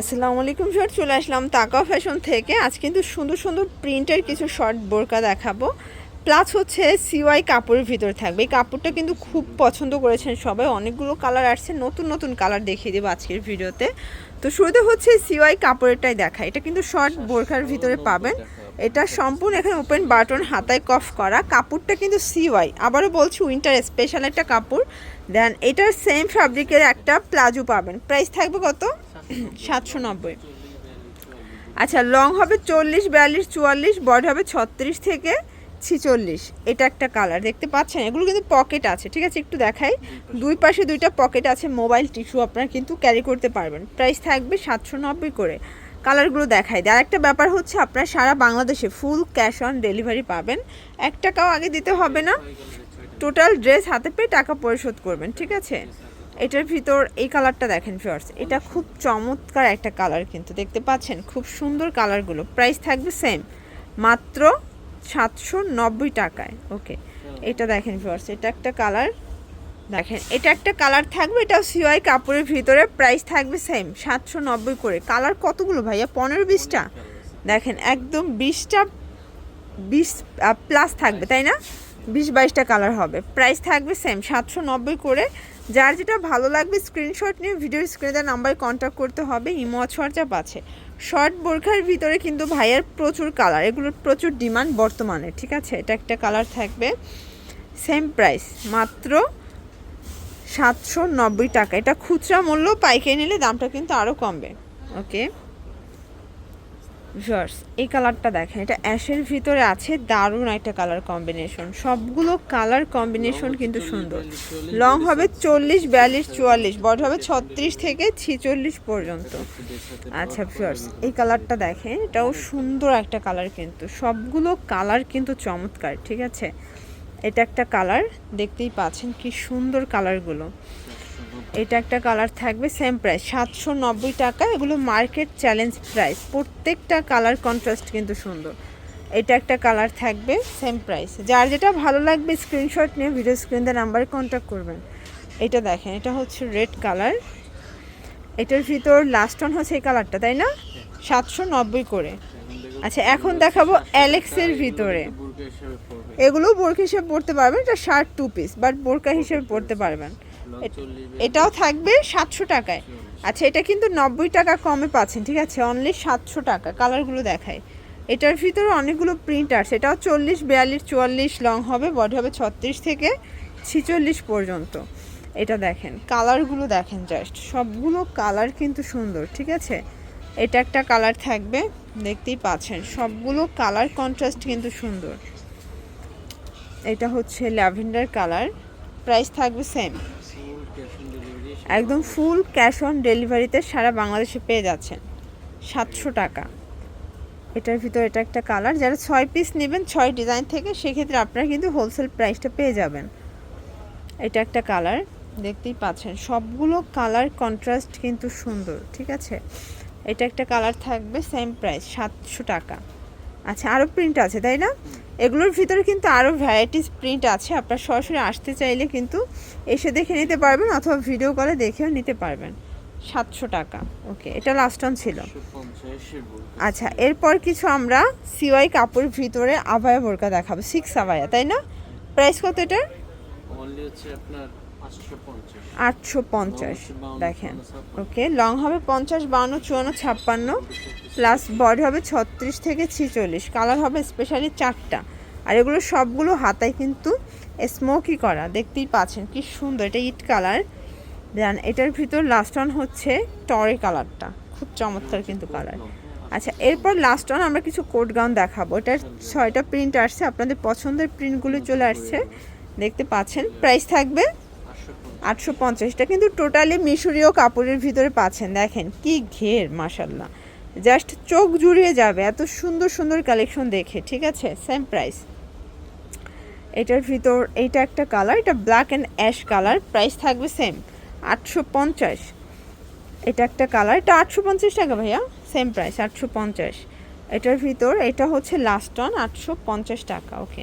আসসালামু আলাইকুম শর্ট চলে আসলাম তাকা ফ্যাশন থেকে। আজ কিন্তু সুন্দর সুন্দর প্রিন্টের কিছু শর্ট বোরকা দেখাবো। প্লাস হচ্ছে সিওয়াই কাপড়ের ভিতরে থাকবে। এই কাপড়টা কিন্তু খুব পছন্দ করেছেন সবাই। অনেকগুলো কালার আসছে, নতুন নতুন কালার দেখিয়ে দেবো আজকের ভিডিওতে। তো শুরুতে হচ্ছে সিওয়াই কাপড়েরটাই দেখা। এটা কিন্তু শর্ট বোরকার ভিতরে পাবেন। এটা সম্পূর্ণ এখানে ওপেন বাটন হাতায় কফ করা। কাপড়টা কিন্তু সিওয়াই আবারও বলছি উইন্টার স্পেশাল একটা কাপড়। দেন এটার সেম ফ্যাব্রিকের একটা প্লাজো পাবেন। প্রাইস থাকবে কত? সাতশো নব্বই। আচ্ছা লং হবে চল্লিশ, বিয়াল্লিশ, চুয়াল্লিশ, বড হবে ছত্রিশ থেকে ছিচল্লিশ। এটা একটা কালার দেখতে পাচ্ছেন? এগুলো কিন্তু পকেট আছে, ঠিক আছে? একটু দেখাই। দুই পাশে দুইটা পকেট আছে মোবাইল টিস্যু আপনারা কিন্তু ক্যারি করতে পারবেন। প্রাইস থাকবে সাতশো নব্বই করে। কালারগুলো দেখাই। দেয় আরেকটা ব্যাপার হচ্ছে, আপনারা সারা বাংলাদেশে ফুল ক্যাশ অন ডেলিভারি পাবেন। এক টাকাও আগে দিতে হবে না। টোটাল ড্রেস হাতে পেয়ে টাকা পরিশোধ করবেন, ঠিক আছে? এটার ভিতর এই কালারটা দেখেন ফিয়ার্স এটা খুব চমৎকার একটা কালার কিন্তু, দেখতে পাচ্ছেন? খুব সুন্দর কালারগুলো প্রাইস থাকবে সেম মাত্র সাতশো নব্বই টাকায় ওকে এটা দেখেন ফিয়ার্স এটা একটা কালার দেখেন, এটা একটা কালার থাকবে এটাও সিওয়াই কাপড়ের ভিতরে প্রাইস থাকবে সেম সাতশো নব্বই করে। কালার কতগুলো ভাইয়া? পনেরো বিশটা। দেখেন, একদম বিশটা, বিশ প্লাস থাকবে, তাই না? বিশ বাইশটা কালার হবে প্রাইস থাকবে সেম সাতশো নব্বই করে যার যেটা ভালো লাগবে স্ক্রিনশট নিয়ে ভিডিও স্ক্রিনে তার নাম্বারে কন্ট্যাক্ট করতে হবে, ইমো হোয়াটসঅ্যাপ আছে। শর্ট বোরখার ভিতরে কিন্তু ভাইয়ের প্রচুর কালার এগুলোর প্রচুর ডিমান্ড বর্তমানে, ঠিক আছে? এটা একটা কালার থাকবে। সেম প্রাইস মাত্র সাতশো নব্বই টাকা। এটা খুচরা মূল্য, পাইকারি নিলে দামটা কিন্তু আরও কমবে। ওকে ভিউয়ার্স, এই কালারটা দেখেন, এটা অ্যাশের ভিতরে আছে, দারুণ একটা কালার কম্বিনেশন। সবগুলো কালার কম্বিনেশন কিন্তু সুন্দর। লং হবে চল্লিশ, বিয়াল্লিশ, চুয়াল্লিশ, বড় হবে ছত্রিশ থেকে ছিচল্লিশ পর্যন্ত। আচ্ছা ভিউয়ার্স, এই কালারটা দেখেন, এটাও সুন্দর একটা কালার কিন্তু। সবগুলো কালার কিন্তু চমৎকার, ঠিক আছে? এটা একটা কালার, দেখতেই পাচ্ছেন কি সুন্দর কালারগুলো। এটা একটা কালার থাকবে সেম প্রাইস সাতশো নব্বই টাকা। এগুলো মার্কেট চ্যালেঞ্জ প্রাইস প্রত্যেকটা কালার কন্ট্রাস্ট কিন্তু সুন্দর। এটা একটা কালার থাকবে সেম প্রাইস যার যেটা ভালো লাগবে স্ক্রিনশট নিয়ে ভিডিও স্ক্রিন দিয়ে নাম্বারে কন্ট্যাক্ট করবেন। এটা দেখেন, এটা হচ্ছে রেড কালার এটার ভিতর লাস্ট অন হচ্ছে এই কালারটা তাই না? সাতশো নব্বই করে। আচ্ছা এখন দেখাবো অ্যালেক্সের ভিতরে। এগুলো বোরকা হিসেবে পড়তে পারবেন, এটা শার্ট টু পিস বাট বোরকা হিসেবে পড়তে পারবেন। এটাও থাকবে সাতশো টাকায়। আচ্ছা এটা কিন্তু নব্বই টাকা কমে পাচ্ছেন ঠিক আছে? অনলি সাতশো টাকা কালারগুলো দেখায় এটার ভিতরে অনেকগুলো প্রিন্ট আছে এটাও চল্লিশ বিয়াল্লিশ চুয়াল্লিশ লং হবে বডি হবে ছত্রিশ থেকে ছিচল্লিশ পর্যন্ত। এটা দেখেন কালারগুলো দেখেন জাস্ট সবগুলো কালার কিন্তু সুন্দর ঠিক আছে? এটা একটা কালার থাকবে দেখতেই পাচ্ছেন। সবগুলো কালার কন্ট্রাস্ট কিন্তু সুন্দর। এটা হচ্ছে ল্যাভেন্ডার কালার প্রাইস থাকবে সেম একদম ফুল ক্যাশ অন ডেলিভারিতে সারা বাংলাদেশে পেয়ে যাচ্ছেন। সাতশো টাকা। এটার ভিতর এটা একটা কালার যারা ছয় পিস নেবেন, ছয় ডিজাইন থেকে, সেক্ষেত্রে আপনারা কিন্তু হোলসেল প্রাইসটা পেয়ে যাবেন। এটা একটা কালার দেখতেই পাচ্ছেন, সবগুলো কালার কন্ট্রাস্ট কিন্তু সুন্দর, ঠিক আছে? এটা একটা কালার থাকবে সেম প্রাইস সাতশো টাকা। আচ্ছা আরও প্রিন্ট আছে, তাই না? এগুলোর ভিতরে কিন্তু আরও ভ্যারাইটিস প্রিন্ট আছে। আপনার সরাসরি আসতে চাইলে কিন্তু এসে দেখে নিতে পারবেন অথবা ভিডিও কলে দেখেও নিতে পারবেন। সাতশো টাকা। ওকে এটা লাস্ট অন ছিল। আচ্ছা এরপর কিছু আমরা সিওয়াই কাপড় ভিতরে আবায়া বোরকা দেখাবো। সিক্স আবায়া তাই না? প্রাইস কত এটার? আটশো পঞ্চাশ। দেখেন। ওকে লং হবে পঞ্চাশ বাউন্ন চুয়ান্ন ছাপ্পান্ন। প্লাস বডি হবে ছত্রিশ থেকে ছিচল্লিশ। কালার হবে স্পেশালি চারটা। আর এগুলো সবগুলো হাতায় কিন্তু স্মোকি করা। দেখতেই পাচ্ছেন কি সুন্দর এটা ইট কালার দেন এটার ভিতর লাস্ট অন হচ্ছে টরে কালারটা খুব চমৎকার কিন্তু কালার আচ্ছা এরপর লাস্ট অন আমরা কিছু কোট গাউন দেখাবো। এটার ছয়টা প্রিন্ট আসছে। আপনাদের পছন্দের প্রিন্টগুলো চলে আসছে। দেখতে পাচ্ছেন প্রাইস থাকবে আটশো পঞ্চাশটা কিন্তু টোটালি মিশরীয় কাপড়ের ভিতরে পাচ্ছেন। দেখেন, কি ঘের মাসাল্লাহ জাস্ট চোখ জুড়িয়ে যাবে। এত সুন্দর সুন্দর কালেকশন দেখে, ঠিক আছে? সেম প্রাইস এটার ভিতর এইটা একটা কালার এটা black and ash colour price থাকবে সেম আটশো পঞ্চাশ। এটা একটা কালার এটা আটশো পঞ্চাশ টাকা ভাইয়া। সেম প্রাইস আটশো পঞ্চাশ। এটার ভিতর, এটা হচ্ছে লাস্ট অন আটশো পঞ্চাশ টাকা ওকে